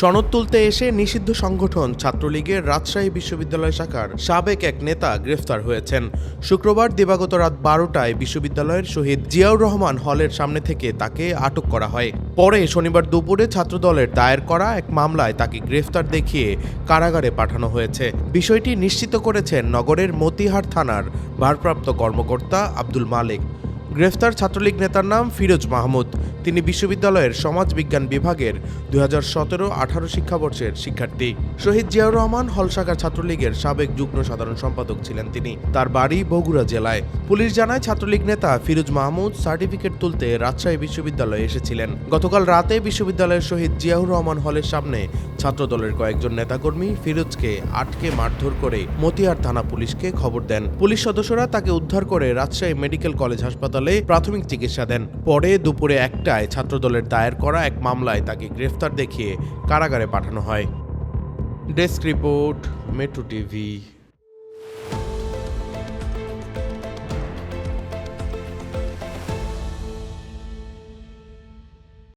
সনদ তুলতে এসে নিষিদ্ধ সংগঠন ছাত্রলীগের রাজশাহী বিশ্ববিদ্যালয় শাখার সাবেক এক নেতা গ্রেফতার হয়েছেন। শুক্রবার দিবাগত রাত বারোটায় বিশ্ববিদ্যালয়ের শহীদ জিয়াউর রহমান হলের সামনে থেকে তাকে আটক করা হয়। পরে শনিবার দুপুরে ছাত্রদলের দায়ের করা এক মামলায় তাকে গ্রেফতার দেখিয়ে কারাগারে পাঠানো হয়েছে। বিষয়টি নিশ্চিত করেছেন নগরের মতিহার থানার ভারপ্রাপ্ত কর্মকর্তা আব্দুল মালিক। গ্রেফতার ছাত্রলীগ নেতার নাম ফিরোজ মাহমুদ। তিনি বিশ্ববিদ্যালয়ের সমাজবিজ্ঞান বিভাগের দুই হাজার সতেরো আঠারো শিক্ষাবর্ষের শিক্ষার্থী। শহীদ জিয়াউর রহমান হল শাখার ছাত্রলীগের সাবেক যুগ্ম সাধারণ সম্পাদক ছিলেন তিনি। তার বাড়ি বগুড়া জেলায়। পুলিশ জানায়, ছাত্রলীগ নেতা ফিরোজ মাহমুদ সার্টিফিকেট তুলতে রাজশাহী বিশ্ববিদ্যালয়ে এসেছিলেন। গতকাল রাতে বিশ্ববিদ্যালয়ের শহীদ জিয়াউর রহমান হলের সামনে ছাত্রদলের কয়েকজন নেতাকর্মী ফিরোজকে আটকে মারধর করে মতিহার থানা পুলিশকে খবর দেন। পুলিশ সদস্যরা তাকে উদ্ধার করে রাজশাহী মেডিকেল কলেজ হাসপাতালে প্রাথমিক চিকিৎসা দেন। পরে দুপুরে একটায় ছাত্রদলের দায়ের করা এক মামলায় তাকে গ্রেফতার দেখিয়ে কারাগারে পাঠানো হয়। Desk report, metro TV.